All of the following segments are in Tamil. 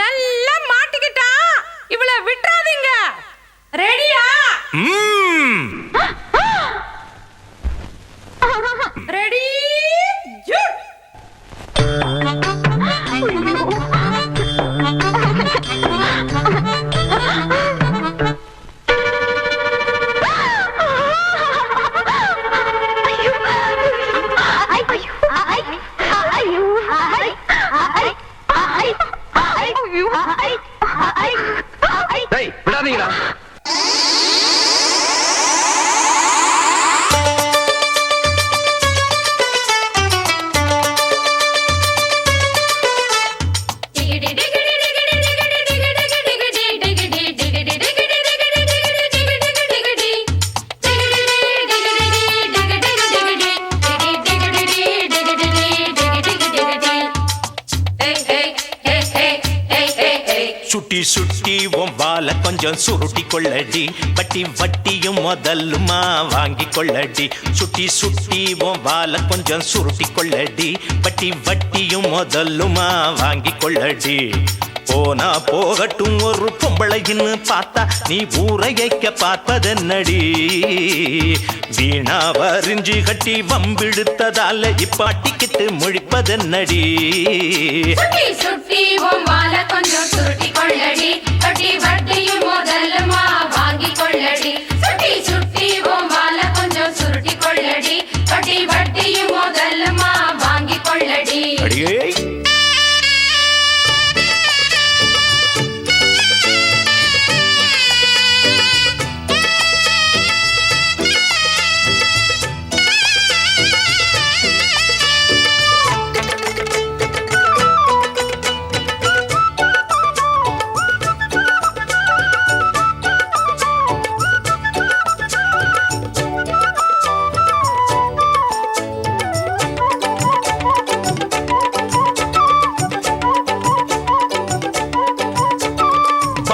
நல்லா மாட்டிக்கிட்டான் இவள விட்டுறாதீங்க. ரெடியா. ரெடி டேய் விடாதீங்கடா. சுட்டி சுட்டி உன் வால கொஞ்சம் சுருட்டி கொள்ளடி. வட்டி வட்டியும் முதல்லுமா வாங்கி கொள்ளடி. சுட்டி சுட்டி உன் வால கொஞ்சம் சுருட்டி கொள்ளடி. வட்டி வட்டியும் முதல்லுமா வாங்கி கொள்ளடி. போனா போகட்டும் ஒரு பொம்பளைன்னு பார்த்தா நீ ஊரையைக்க பார்ப்பதென்னடி வீணா வரிஞ்சு கட்டி வம்பிழுத்ததால இப்பாட்டிக்கிட்டு முழிப்பதென்னடி? சுட்டி சுட்டி உன் வால கொஞ்சம்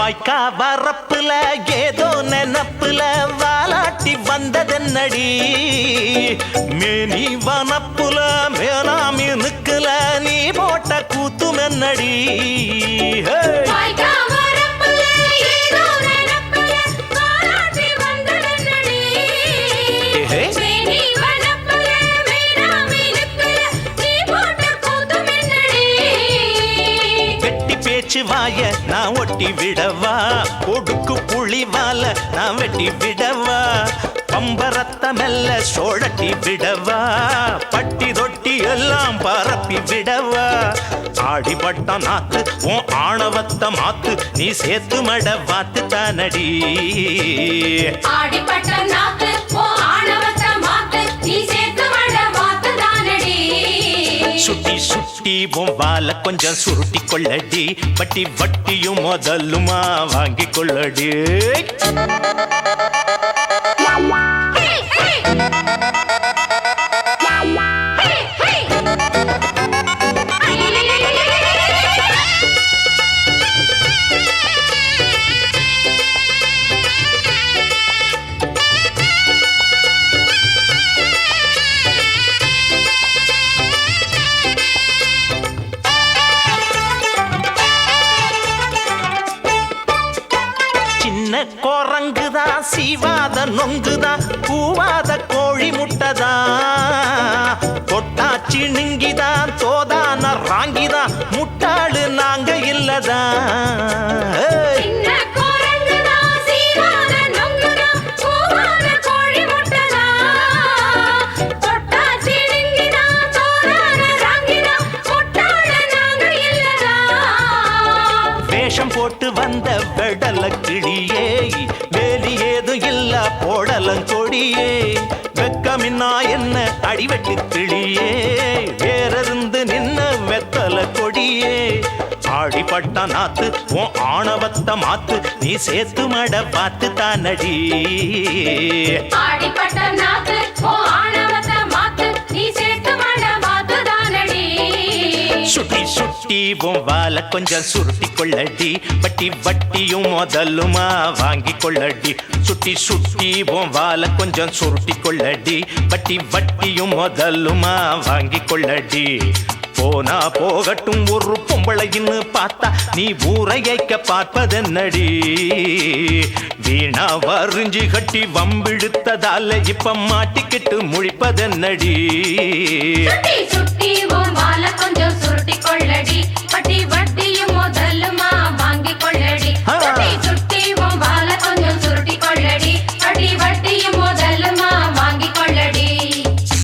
வாய்க்கா வரப்புல ஏதோ நெனப்புல வாலாட்டி வந்ததென்னடி மேனி வனப்புல மேலாமி நிக்கல நீ போட்ட கூத்துமென்னடி ஹே! பேச்சு வாய நான் ஒட்டி விடவா? ஒடுக்கு புளி வால நான் வெட்டி விடவா? பம்பரத்த மெல்ல சோழட்டி விடவா? பட்டி தொட்டி எல்லாம் பரப்பி விடவா? ஆடிப்பட்ட நாத்து உன் ஆணவத்த மாத்து நீ சேர்த்து மட வாத்து தானடி ஆடிப்பட்ட நாத்து சுட்டி சுட்டி வால கொஞ்சம் சுருட்டி கொள்ளடி. வட்டி வட்டியும் முதலுமா வாங்கி கொள்ளடி. நொங்குதான், பூவாத கோழி முட்டைதான். தொட்டா சிணுங்கிதான், தோதான ராங்கிதான், முட்டாள நாங்க இல்லதான். வேஷம் போட்டு வந்த வெடல கிளியே நின்னா என்ன அடிவெட்டு கிளியே வேறருந்து நின்ன வெத்தல கொடியே? ஆடிப்பட்ட நாத்து உன் ஆணவத்த மாத்து நீ சேர்த்து மட பார்த்து தானடி. ஆடிப்பட்ட நாத்து சுட்டி உன் வால கொஞ்சம் சுருட்டி கொள்ளடி வட்டி வட்டியும் முதலுமா வாங்கி கொள்ளடி சுட்டி சுட்டி உன் வால கொஞ்சம் சுருட்டி கொள்ளடி வட்டி வட்டியும் முதலுமா வாங்கி கொள்ளடி போனா போகட்டும் ஒரு பொம்பளையின்னு பார்த்தா நீ ஊரையைக்க பார்ப்பதென்னடி? வீணா வரிஞ்சு கட்டி வம்பிடுத்ததால இப்ப மாட்டிக்கிட்டு முழிப்பதென்னடி? சுட்டி சுட்டி கொள்ளடி